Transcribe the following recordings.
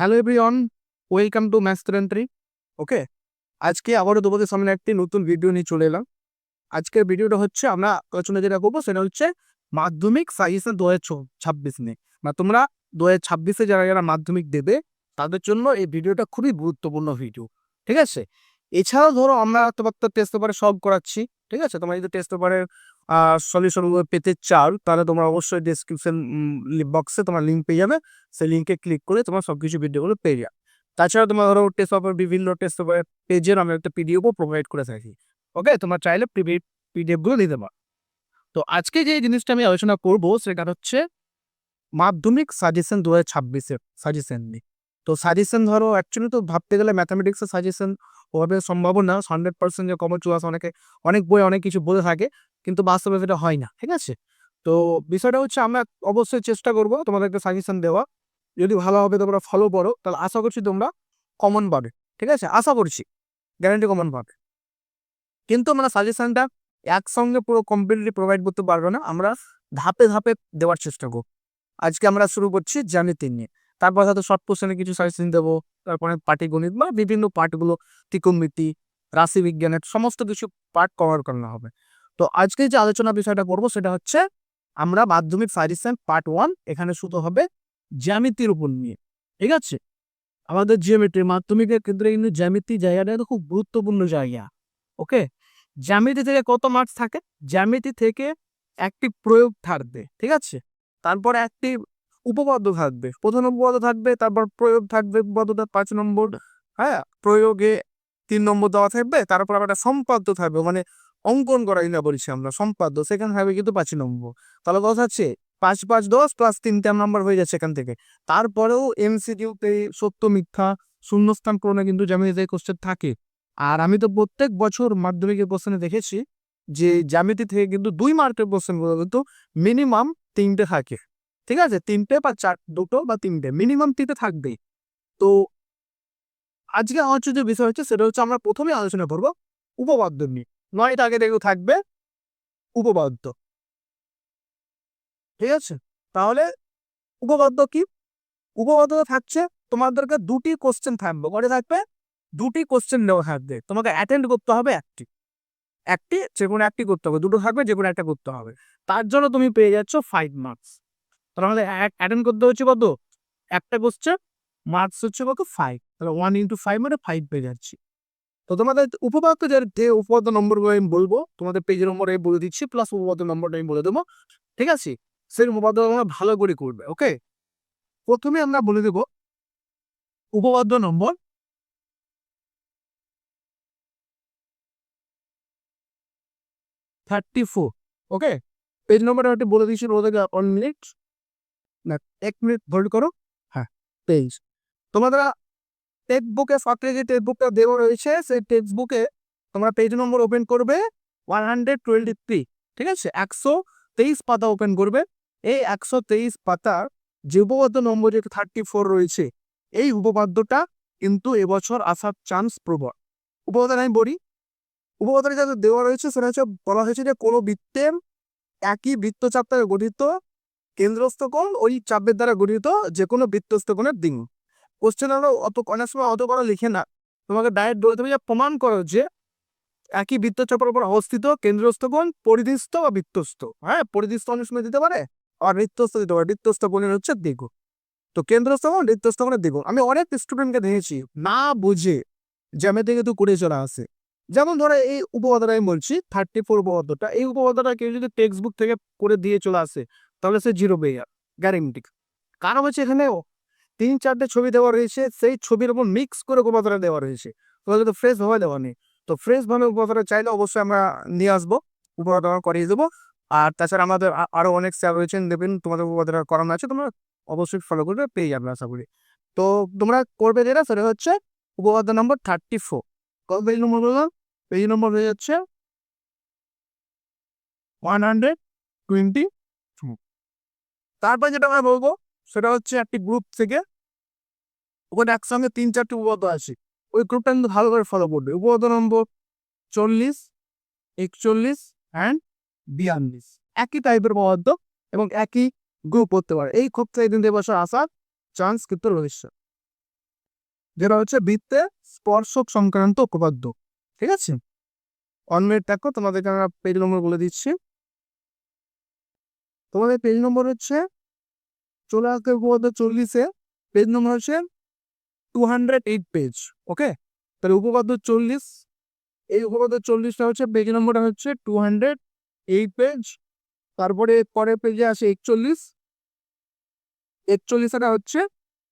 Hello everyone welcome to master entry okay আজকে আবারও তোমাদের সামনে একটি নতুন ভিডিও নিয়ে চলে এলাম। আজকের ভিডিওটা হচ্ছে আমরা আলোচনা যেটা করব সেটা হচ্ছে মাধ্যমিক সাজেশন দু হাজার ছাব্বিশ নিয়ে। বা তোমরা দু হাজার ছাব্বিশে যারা যারা মাধ্যমিক দেবে, তাদের জন্য এই ভিডিওটা খুবই গুরুত্বপূর্ণ ভিডিও ঠিক আছে? এছাড়াও ধরো আমরা তোমার তো টেস্ট পেপারে সলভ করাচ্ছি, ঠিক আছে? তোমরা যদি টেস্ট পেপারের সলিউশনগুলো পেতে চাও, তাহলে তোমরা অবশ্যই ডিসক্রিপশন বক্সে তোমার লিঙ্ক পেয়ে যাবে। সেই লিঙ্কে ক্লিক করে তোমার সব কিছু ভিডিওগুলো পেয়ে যাবে তাছাড়া তোমার ধরো টেস্ট পেপার বিভিন্ন টেস্ট পেপারের পেজের আমরা একটা পিডিএফও প্রোভাইড করে থাকি। ওকে তোমার চাইলে পিডিএফগুলো নিতে পারো। তো আজকে যে জিনিসটা আমি আলোচনা করব, সেটা হচ্ছে মাধ্যমিক সাজেশন দু হাজার ছাব্বিশের সাজেশন নিয়ে। তো সাজেশন ধরো অ্যাকচুয়ালি তো ভাবতে গেলে ম্যাথামেটিক্সের সাজেশন ওভাবে সম্ভব না। হান্ড্রেড পার্সেন্ট যে কমন চুয়াস অনেকে, অনেক বই অনেক কিছু বলে থাকে, কিন্তু বাস্তবে সেটা হয় না, ঠিক আছে? তো বিষয়টা হচ্ছে আমরা অবশ্যই চেষ্টা করব তোমাদেরকে সাজেশন দেওয়া। যদি ভালো হবে তোমরা ফলো করো, তাহলে আশা করছি তোমরা কমন পাবে, ঠিক আছে? আশা করছি গ্যারান্টি কমন পাবে। কিন্তু আমরা সাজেশনটা একসঙ্গে পুরো কমপ্লিটলি প্রোভাইড করতে পারব না, আমরা ধাপে ধাপে দেওয়ার চেষ্টা করব। আজকে আমরা শুরু করছি জ্যামিতি নিয়ে। তারপর হয়তো শর্ট কোশ্চেনে কিছু সাজেশন দেবো, তারপরে পাটিগণিত বা বিভিন্ন পার্টগুলো ত্রিকোণমিতি রাশি বিজ্ঞানের সমস্ত কিছু পার্ট কভার করানো হবে। তো আজকে যে আলোচনা বিষয়টা করব সেটা হচ্ছে, আমরা মাধ্যমিক সাজেশন পার্ট ওয়ান এখানে শুধু হবে জ্যামিতির উপর নিয়ে। ঠিক আছে? আমাদের জিওমেট্রি মাধ্যমিকের ক্ষেত্রে কিন্তু জ্যামিতি জায়গাটা খুব গুরুত্বপূর্ণ জায়গা। ওকে? জ্যামিতি থেকে কত মার্কস থাকে? জ্যামিতি থেকে একটি প্রয়োগ থাকবে। ঠিক আছে? তারপর একটি উপপাদ্য থাকবে। প্রথম উপপাদ্য থাকবে, তারপর প্রয়োগ থাকবে উপপাদ্যটা পাঁচ নম্বর। হ্যাঁ প্রয়োগে তিন নম্বর দেওয়া থাকবে, তারপর আবার একটা সম্পাদ্য থাকবে মানে অঙ্কন করা যেটা বলছি আমরা, সম্পাদ্য। সেখানে থাকবে কিন্তু পাঁচ নম্বর। তাহলে কথা হচ্ছে, পাঁচ পাঁচ দশ প্লাস তিনটা নাম্বার হয়ে যাচ্ছে এখান থেকে। তারপরেও এমসিকিউতে সত্য মিথ্যা, শূন্যস্থান পূরণে কিন্তু জ্যামিতিতে কোশ্চেন থাকে। আর আমি তো প্রত্যেক বছর মাধ্যমিকের কোশ্চেনে দেখেছি যে জ্যামিতি থেকে কিন্তু দুই মার্কের কোশ্চেনগুলো কিন্তু মিনিমাম তিনটে থাকে। ঠিক আছে? তিনটে বা চার, দুটো বা তিনটে মিনিমাম তিনটে থাকবেই। তো আজকে আমার যে বিষয় হচ্ছে, সেটা হচ্ছে আমরা প্রথমে আলোচনা করব উপপাদ্য নিয়ে। নয়টা আগে দেখো থাকবে উপপাদ্য। ঠিক আছে? তাহলে উপপাদ্য কি? উপপাদ্য থাকছে, তোমাদেরকে দুটি কোশ্চেন থাকবে। করে থাকবে? দুটি কোশ্চেন নেওয়া থাকবে। তোমাকে অ্যাটেন্ড করতে হবে একটি। একটি যে কোনো একটি করতে হবে। দুটো থাকবে যে কোনো একটা করতে হবে। তার জন্য তুমি পেয়ে যাচ্ছ ফাইভ মার্কস তাহলে আমাদের অ্যাটেন্ড করতে হচ্ছে কত? একটা কোশ্চেন মার্কস হচ্ছে কত? ফাইভ তাহলে ওয়ান ইন্টু ফাইভ মানে ফাইভ পেয়ে যাচ্ছি। তো তোমাদের উপপাদ্য যে যে উপপাদ্য নম্বরগুলো আমি বলব, তোমাদের পেজ নম্বর আমি বলে দিচ্ছি প্লাস উপপাদ্য নম্বরটা আমি বলে দেবো। ঠিক আছে? সেই উপপাদ্য তোমরা ভালো করে করবে ওকে প্রথমে আমরা বলে দেব উপপাদ্য number thirty four okay page নম্বরটা বলে দিচ্ছি ওদেরকে ওয়ান মিনিট না, এক মিনিট হোল্ড করো। হ্যাঁ পেজ তোমরা টেক্সট বুকে ফাঁকলে যে টেক্সট বুকটা দেওয়া রয়েছে, সেই টেক্সট বুকে তোমরা পেজ নম্বর ওপেন করবে ওয়ান হান্ড্রেড টোয়েন্টি থ্রি ঠিক আছে? একশো তেইশ পাতা ওপেন করবে। এই একশো তেইশ পাতার যে উপপাদ্য নম্বর যে থার্টি ফোর রয়েছে, এই উপপাদ্যটা কিন্তু এবছর আসার চান্স প্রবল। উপপাদ্য আমি বলি, উপপাদ্যটা যাতে দেওয়া রয়েছে, সেটা হচ্ছে, বলা হয়েছে যে কোনো বৃত্তের একই বৃত্তচাপ দ্বারা গঠিত কেন্দ্রস্থ কোণ ওই চাপের দ্বারা গঠিত যে কোনো বৃত্তস্থ কোণের দিন কোশ্চেন আরও অত অনেক সময় অত বড় লিখে না। তোমাকে ডাইরেক্ট বলে দেবে যে, প্রমাণ করো যে, একই বৃত্তচাপের উপর অবস্থিত কেন্দ্রস্থ কোণ পরিধিস্থ বা বৃত্তস্থ। হ্যাঁ পরিধিস্থ অনেক সময় দিতে পারে, আর বৃত্তস্থ দিতে পারে। বৃত্তস্থ কোণের হচ্ছে দ্বিগুণ। তো কেন্দ্রস্থ কোণ, বৃত্তস্থ কোণের দ্বিগুণ। আমি অনেক স্টুডেন্টকে দেখেছি, না বুঝে জ্যামিতি কিন্তু করে চলে আসে। যেমন ধরো, এই উপপাদ্যটা আমি বলছি থার্টি ফোর উপপাদ্যটা। এই উপপাদ্যটা কেউ যদি টেক্সট বুক থেকে করে দিয়ে চলে আসে তাহলে সে জিরো পেয়ে যাবে গ্যারেন্টি কারণ হচ্ছে এখানে তিন চারটে ছবি দেওয়া রয়েছে, সেই ছবির উপর মিক্স করে উপপাদ্যটা দেওয়া রয়েছে। তাহলে তো ফ্রেশ ভাবে দেওয়া নেই। তো ফ্রেশ ভাবে উপপাদ্যটা চাইলে অবশ্যই আমরা নিয়ে আসব উপপাদ্যটা করিয়ে দেবো। আর তাছাড়া আমাদের আ- আরও অনেক স্যার রয়েছেন দেবেন তোমাদের উপপাদ্যটা করানো আছে, তোমরা অবশ্যই ফলো করবে, পেয়ে যাবে আশা করি। তো তোমরা করবে যেটা, সেটা হচ্ছে উপপাদ্য নম্বর থার্টি ফোর কত পেজ নম্বর বললাম? পেজ নম্বর হয়ে যাচ্ছে ওয়ান হান্ড্রেড টোয়েন্টি তারপর যেটা আমরা বলব, সেটা হচ্ছে একটি গ্রুপ থেকে ওখানে একসঙ্গে তিন চারটি উপপাদ্য আসে ওই গ্রুপটা কিন্তু ভালো করে ফলো করবে। উপপাদ্য নম্বর চল্লিশ, একচল্লিশ অ্যান্ড বিয়াল্লিশ। একই টাইপের উপপাদ্য এবং একই গ্রুপ করতে পারে। এই ক্ষোভ থেকে দিন বছর আসার চান্স কিন্তু রয়েছে। যেটা হচ্ছে বৃত্তে স্পর্শক সংক্রান্ত উপপাদ্য। ঠিক আছে? অন মিনিট দেখো, তোমাদেরকে আমরা পেজ নম্বর বলে দিচ্ছি। তোমাদের পেজ নম্বর হচ্ছে চলে আসতে উপপাদ্য চল্লিশে পেজ নম্বর হচ্ছে two hundred eight page okay তাহলে উপপাদ্য চল্লিশ, এই উপপাদ্য চল্লিশটা হচ্ছে পেজ নম্বরটা হচ্ছে টু হান্ড্রেড এইট পেজ তারপরে পরের পেজে আসে একচল্লিশ। একচল্লিশটা হচ্ছে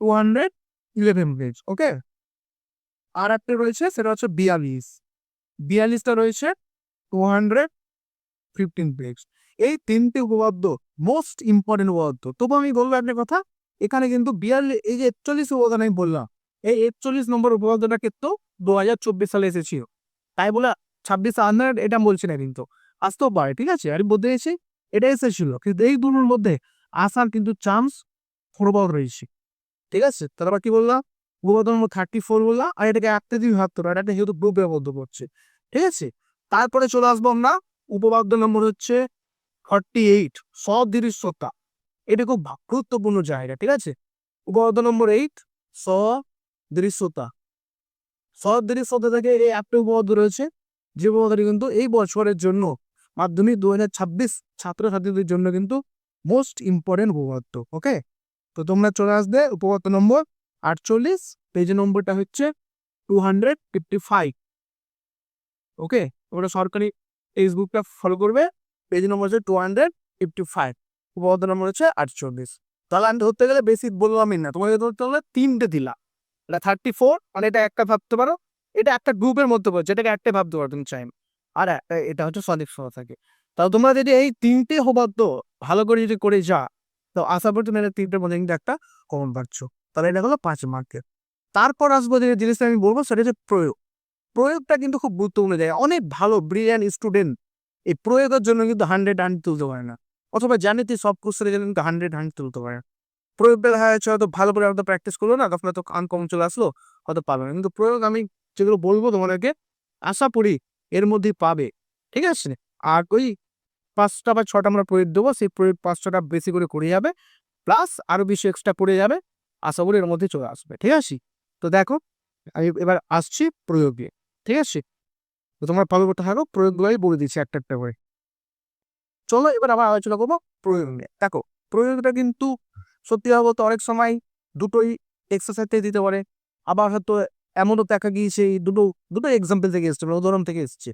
two hundred eleven page okay আর একটা রয়েছে সেটা হচ্ছে বিয়াল্লিশ। বিয়াল্লিশটা রয়েছে টু হান্ড্রেড ফিফটিন পেজ এই তিনটে উপপাদ্য মোস্ট ইম্পর্টেন্ট উপপাদ্য। তবু আমি বলব একটা কথা, এখানে কিন্তু বিয়াল্লিশ, এই যে একচল্লিশ উপপাদ্য আমি বললাম, এই একচল্লিশ নম্বর উপপাদ্যটা কিন্তু দু হাজার চব্বিশ সালে এসেছিল। তাই বলে ছাব্বিশ আন্ডার, এটা বলছি না কিন্তু, আসতেও পারে, ঠিক আছে? আমি বলতে চাইছি, এটা এসেছিল, কিন্তু এই দুটোর মধ্যে আসার কিন্তু চান্স প্রবল রয়েছে, ঠিক আছে? তারপর কি বললাম? উপপাদ্য নম্বর থার্টি ফোর বললাম, আর এটাকে একটা ভাবতে পারে এটা যেহেতু গ্রুপে আবদ্ধ করছে, ঠিক আছে? তারপরে চলে আসব আমরা, উপপাদ্য নম্বর হচ্ছে ফর্টি এইট সদৃশ্যতা। এটা খুব গুরুত্বপূর্ণ জায়গা, ঠিক আছে? উপপাদ্য নম্বর এইট সদৃশ্যতা। সদৃশ্যতা থেকে এই একটা উপপাদ্য রয়েছে, যে উপপাদ্যটি কিন্তু এই বছরের জন্য মাধ্যমিক দু হাজার ছাব্বিশ ছাত্রছাত্রীদের জন্য কিন্তু মোস্ট ইম্পর্টেন্ট উপপাদ্য ওকে তো তোমরা চলে আসবে উপপাদ্য নম্বর আটচল্লিশ পেজ নম্বরটা হচ্ছে two hundred fifty five okay ওটা সরকারি ফেসবুকটা ফলো করবে। পেজ নম্বর হচ্ছে টু হান্ড্রেড ফিফটি ফাইভ উপপাদ্য নম্বর হচ্ছে আটচল্লিশ। তাহলে আমি ধরতে গেলে বেশি বললামই না, তোমাকে ধরতে হলে তিনটে দিলা। এটা থার্টি ফোর মানে এটা একটা ভাবতে পারো, এটা একটা গ্রুপের মধ্যে পড়ছে এটাকে একটা ভাবতে পারো তুমি চাই আর এটা হচ্ছে সলিড সোনা থাকে। তাহলে তোমরা যদি এই তিনটে হবাদ্য ভালো করে যদি করে যা তো আশা করি তুমি এটা তিনটের মধ্যে কিন্তু একটা কমন পাচ্ছ। তাহলে এটা হলো পাঁচ মার্কের তারপর আসব যে জিনিসটা আমি বলব, সেটা হচ্ছে প্রয়োগ। প্রয়োগটা কিন্তু খুব গুরুত্বপূর্ণ জায়গা অনেক ভালো ব্রিলিয়ান স্টুডেন্ট এই প্রয়োগের জন্য কিন্তু হান্ড্রেড হান্ড তুলতে পারে না। অথবা জানিতে সব কোশ্চেনের জন্য কিন্তু হান্ড্রেড হান্ড্রেড তুলতে পারে না। দেখা যাচ্ছে হয়তো ভালো করে হয়তো প্র্যাকটিস করল না, তখন হয়তো আনকমন চলে আসলো, হয়তো পাবে না। কিন্তু প্রয়োগ আমি যেগুলো বলব তোমাদেরকে আশা করি এর মধ্যেই পাবে, ঠিক আছে? আর ওই পাঁচটা বা ছটা আমরা প্রয়োগ দেবো, সেই প্রয়োগ পাঁচ ছটা বেশি করে করে যাবে প্লাস আরও বেশি এক্সট্রা পড়ে যাবে, আশা করি এর মধ্যে চলে আসবে, ঠিক আছে? তো দেখো, আমি এবার আসছি প্রয়োগে ঠিক আছে? তো তোমরা ফলো করতে থাকো প্রয়োগগুলোই বলে দিচ্ছি একটা একটা করে। চলো এবার আবার আলোচনা করব প্রয়োগ নিয়ে। দেখো, প্রয়োগটা কিন্তু সত্যি বলতে অনেক সময় দুটোই এক্সারসাইজ দিতে পারে। আবার হয়তো এমনও দেখা গিয়েছে এই দুটো দুটো এক্সাম্পল থেকে এসছে মানে উদাহরণ থেকে এসছে।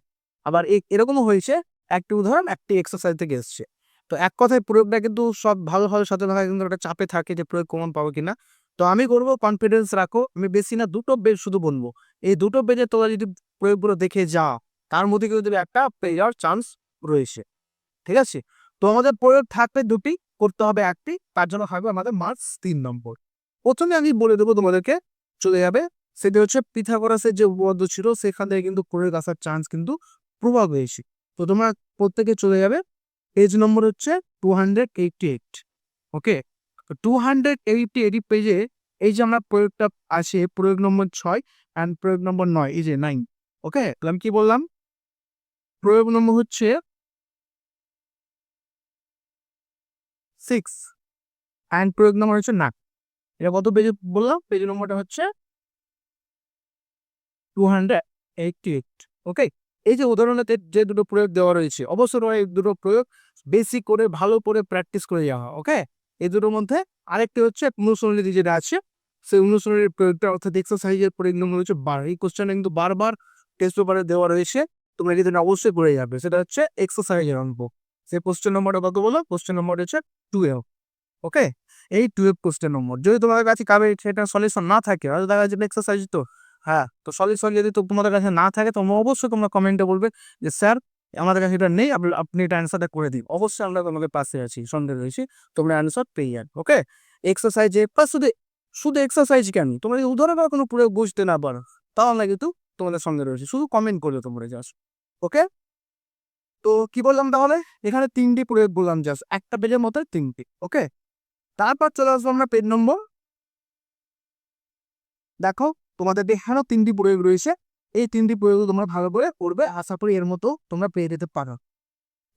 আবার এরকমও হয়েছে, একটি উদাহরণ, একটি এক্সারসাইজ থেকে এসছে। তো এক কথায় প্রয়োগটা কিন্তু সব ভালোভাবে সাথে থাকা কিন্তু একটা চাপে থাকে যে প্রয়োগ কমন পাবো কিনা। তো আমি করব কনফিডেন্স রাখো, আমি বেশি না, দুটো বেজ শুধু বলব এই দুটো বেজে তোমরা যদি প্রয়োগগুলো দেখে যা তার মধ্যে কিন্তু একটা পেয়ে যাওয়ার চান্স রয়েছে। ঠিক আছে? তো আমাদের প্রয়োগ থাকবে দুটি, করতে হবে একটি, তার জন্য থাকবে আমাদের মার্কস তিন নম্বর। প্রথমে আমি বলে দেবো তোমাদেরকে, চলে যাবে। সেটা হচ্ছে পিথাগোরাসের যে উপপাদ্য ছিল, সেখান থেকে কিন্তু প্রয়োগ আসার চান্স কিন্তু প্রভাব হয়েছে। তো তোমরা প্রত্যেকে চলে যাবে। পেজ নম্বর হচ্ছে two hundred eighty eight okay two hundred eighty eight পেজে এই যে আমরা প্রয়োগটা আসে প্রয়োগ নম্বর ছয় অ্যান্ড প্রয়োগ নম্বর নয়, এই যে নাইন ওকে, তাহলে আমি কি বললাম? প্রয়োগ নম্বর হচ্ছে সিক্স অ্যান্ড প্রয়োগ নম্বর হচ্ছে না এটা কত পেজে বললাম? পেজ নম্বরটা হচ্ছে two hundred eighty eight okay? এই যে উদাহরণেতে যে দুটো প্রয়োগ দেওয়া রয়েছে, অবশ্যই এই দুটো প্রয়োগ বেশি করে, ভালো করে প্র্যাকটিস করে যাওয়া ওকে? এই দুটোর মধ্যে আরেকটি হচ্ছে অনুশীলনী যেটা আছে, সেই অনুশীলনের প্রয়োগটা অর্থাৎ এক্সারসাইজের প্রয়োগ নম্বর হচ্ছে বার। এই কোশ্চেনটা কিন্তু বারবার টেস্ট পেপারে দেওয়া রয়েছে, তোমরা এটি অবশ্যই করে যাবে। সেটা হচ্ছে এক্সারসাইজের অঙ্ক। সেই কোশ্চেন নম্বরটা কত বলো? কোশ্চেন নম্বর হচ্ছে টুয়েলভ ওকে এই টুয়েলভ কোশ্চেন নম্বর। যদি তোমাদের কাছে কাবে সেটা সলিউশন না থাকে, হয়তো দেখা যাচ্ছে এক্সারসাইজ তো হ্যাঁ তো সলিউশন যদি তোমাদের কাছে না থাকে তোমরা অবশ্যই তোমরা কমেন্টে বলবে যে, স্যার, আমাদের কাছে এটা নেই, আপনি এটা অ্যান্সারটা করে দিন। অবশ্যই আমরা তোমাকে পাশে আছি, সন্দেহ রয়েছি, তোমরা অ্যান্সার পেয়ে যাবে ওকে এক্সারসাইজে বা শুধু শুধু এক্সারসাইজ কেন? তোমরা যদি উদাহরণ কোনো প্রয়োগ বুঝতে না পারো না কিন্তু তোমাদের সঙ্গে রয়েছে। শুধু কমেন্ট করলে তোমরা জাস্ট ওকে তো কি বললাম তাহলে? এখানে তিনটি প্রয়োগ বললাম জাস্ট একটা পেজের মতো তিনটি ওকে তারপর চলে আসব আমরা পেজ নম্বর। দেখো, তোমাদের দেখানো তিনটি প্রয়োগ রয়েছে। এই তিনটি প্রয়োগ তোমরা ভালো করে করবে। আশা করি এর মতো তোমরা পেয়ে যেতে পারো।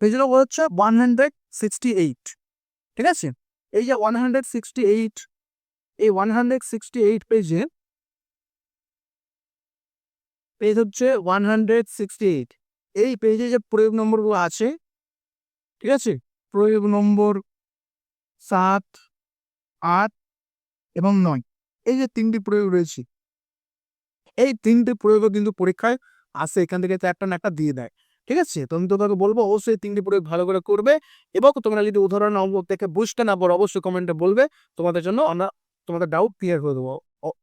পেজ নম্বর হচ্ছে ওয়ান হান্ড্রেড সিক্সটি এইট ঠিক আছে? এই যে ওয়ান হান্ড্রেড সিক্সটি এইট এই ওয়ান হান্ড্রেড সিক্সটি এইট পেজে পেজ হচ্ছে ওয়ান হান্ড্রেড সিক্সটি এইট এই পেজে যে প্রয়োগ নম্বরগুলো আছে, ঠিক আছে? প্রয়োগ নম্বর সাত, আট এবং নয়। এই যে তিনটি প্রয়োগ রয়েছে, এই তিনটি প্রয়োগও কিন্তু পরীক্ষায় আসে, এখান থেকে একটা না একটা দিয়ে দেয়, ঠিক আছে? তো তোমাকে বলব, অবশ্যই তিনটি প্রয়োগ ভালো করে করবে এবং তোমরা যদি উদাহরণ দেখে বুঝতে না পারো, অবশ্যই কমেন্টে বলবে, তোমাদের জন্য আমরা তোমাদের ডাউট ক্লিয়ার করে দেবো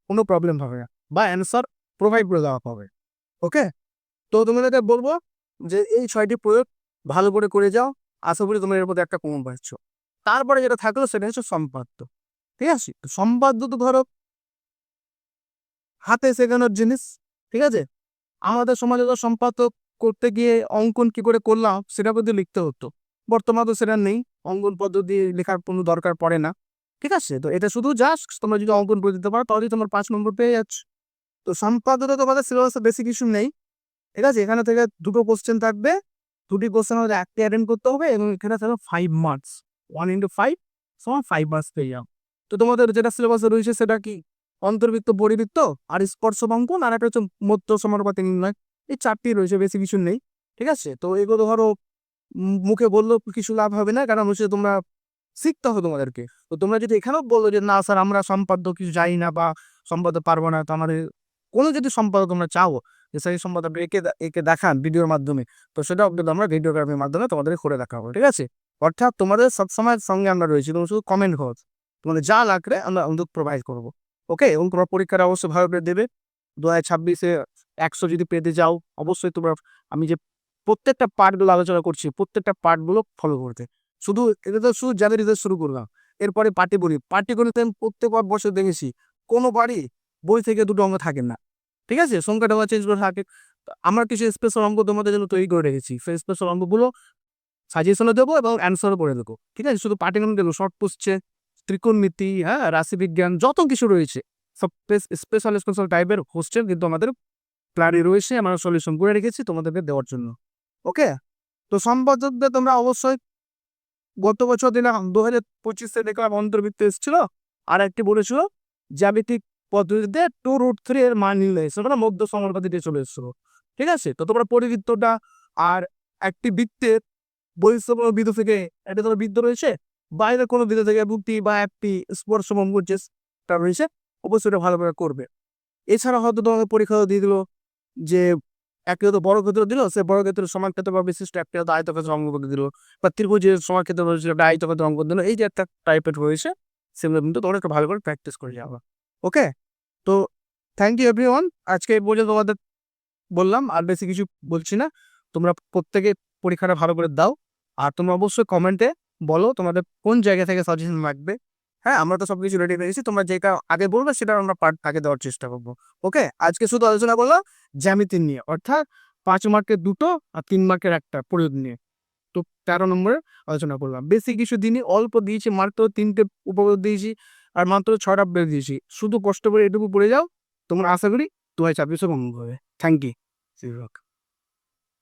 কোনো প্রবলেম হবে না, বা অ্যান্সার প্রোভাইড করে দেওয়া হবে। ওকে? তো তোমাদেরকে বলব যে এই ছয়টি প্রয়োগ ভালো করে করে যাও। আশা করি তোমরা এর মধ্যে একটা কমন পাচ্ছ। তারপরে যেটা থাকল সেটা হচ্ছে সম্পাদ্য। ঠিক আছে? সম্পাদ্য তো ধরো হাতে শেখানোর জিনিস, ঠিক আছে? আমাদের সমাজে তো সম্পাদক করতে গিয়ে অঙ্কন কি করে করলাম সেটা পদ্ধতি লিখতে হতো। বর্তমানে তো সেটা নেই, অঙ্কন পদ্ধতি লেখার কোনো দরকার পড়ে না। ঠিক আছে? তো এটা শুধু জাস্ট তোমরা যদি অঙ্কন করে দিতে পারো, তাহলেই তোমার পাঁচ নম্বর পেয়ে যাচ্ছ। তো সম্পাদ্যতে তোমাদের সিলেবাসে বেশি কিছু নেই। ঠিক আছে? এখানে থেকে দুটো কোশ্চেন থাকবে। দুটি কোশ্চেন আমাদের একটা অ্যাটেন্ড করতে হবে এবং এখানে থাকবে five marks one into five সমান ফাইভ মার্কস পেয়ে যাও। তো তোমাদের যেটা সিলেবাসে রয়েছে সেটা কি? অন্তর্বৃত্ত, পরিবৃত্ত আর স্পর্শ অঙ্কন আর একটা হচ্ছে মধ্য সমানুপাতি নির্ণয় এই চারটি রয়েছে বেশি কিছু নেই। ঠিক আছে? তো এগুলো ধরো মুখে বললেও কিছু লাভ হবে না কারণ হচ্ছে তোমরা শিখতে হবে তোমাদেরকে। তো তোমরা যদি এখানেও বলো যে, না স্যার, আমরা সম্পাদ্য কিছু জানি না বা সম্পাদ্য পারব না। তো আমাদের কোনো যদি সম্পাদ্য তোমরা চাও, যে সেই সম্পাদ্য একে একে দেখান ভিডিওর মাধ্যমে, তো সেটাও কিন্তু আমরা ভিডিওগ্রাফির মাধ্যমে তোমাদের করে দেখাবো ঠিক আছে? অর্থাৎ তোমাদের সবসময় সঙ্গে আমরা রয়েছি, তোমরা শুধু কমেন্ট করো, তোমাদের যা লাগবে আমরা আমাদের প্রোভাইড করব ওকে এবং তোমার পরীক্ষাটা অবশ্যই ভালো করে দেবে, দু হাজার ছাব্বিশে একশো যদি পেতে যাও, অবশ্যই তোমরা, আমি যে প্রত্যেকটা পার্টগুলো আলোচনা করছি, প্রত্যেকটা পার্টগুলো ফলো করতে। শুধু, এটা তো শুধু জানুয়ারি থেকে শুরু করলাম, এরপরে পার্টি বলি পার্টি গণিতে আমি প্রত্যেকবার বছর দেখেছি কোনো বাড়ি বই থেকে দুটো অঙ্গ থাকে না। ঠিক আছে? সংখ্যাটা চেঞ্জ করে থাকে। আমরা কিছু স্পেশাল অঙ্ক তোমাদের জন্য তৈরি করে রেখেছি। সেই স্পেশাল অঙ্কগুলো সাজেশনও দেবো এবং অ্যান্সারও করে দেবো। ঠিক আছে? শুধু পাটিগণিত দেবো শর্ট পুষছে ত্রিকোণমিতি হ্যাঁ রাশিবিজ্ঞান, যত কিছু রয়েছে। সব স্পেশাল স্পেশাল টাইপের হোস্টেল কিন্তু আমাদের প্ল্যানে রয়েছে, আমরা সলিউশন করে রেখেছি তোমাদেরকে দেওয়ার জন্য। ওকে তো সম্পাদকদের তোমরা অবশ্যই গত বছর দিলাম দু হাজার পঁচিশে দেখলাম অন্তর্বৃত্ত এসেছিল। আর একটি বলেছিল, জ্যামিতিক পদ্ধতিতে টু রুট থ্রি এর মান নির্ণয় সেটা মধ্য সমানুপাতিতে চলে এসেছিল। ঠিক আছে? তো তোমরা পরিবৃত্তটা আর একটি বৃত্তের বৈষম্য বিন্দু থেকে একটা তোমার বৃত্ত রয়েছে, বাইরে কোনো বিন্দু থেকে বুকটি বা একটি স্পর্শ চেষ্টা রয়েছে, অবশ্যই এটা ভালো করে করবে। এছাড়া হয়তো তোমাকে পরীক্ষা দিয়ে দিল যে একটি হয়তো বড় ক্ষেত্র দিল, সে বড় ক্ষেত্রের সমান ক্ষেত্র বা বিশিষ্ট একটি হয়তো আয়তক্ষেত্র অঙ্ক করে দিল, বা ত্রিভুজের সমান ক্ষেত্র রয়েছে একটা আয়তক্ষেত্র অঙ্ক দিল, এই যে একটা টাইপের রয়েছে সেগুলো কিন্তু তোমরা একটু ভালো করে প্র্যাকটিস করে যাবে। ওকে তো থ্যাংক ইউ এভরিওয়ান আজকে এই তোমাদের বললাম, আর বেশি কিছু বলছি না। তোমরা প্রত্যেকে পরীক্ষাটা ভালো করে দাও। আর তোমরা অবশ্যই কমেন্টে বলো তোমাদের কোন জায়গা থেকে সাজেশন লাগবে। হ্যাঁ আমরা তো সবকিছু রেডি রেখেছি তোমরা যেটা আগে বলবে সেটা আমরা পার্ট আগে দেওয়ার চেষ্টা করব। ওকে আজকে শুধু আলোচনা করলাম জ্যামিতি নিয়ে, অর্থাৎ পাঁচ মার্কের দুটো আর তিন মার্কের একটা প্রয়োগ নিয়ে। তো তেরো নম্বরে আলোচনা করলাম। বেশি কিছু দিনই অল্প দিয়েছি মাত্র তিনটে উপপাদ্য দিয়েছি। আর মাত্র ছটা বেড়ে দিয়েছি। শুধু কষ্ট করে এটুকু পড়ে যাও, তোমার আশা করি দু হাজার ছাব্বিশে ভঙ্গ হবে। Thank you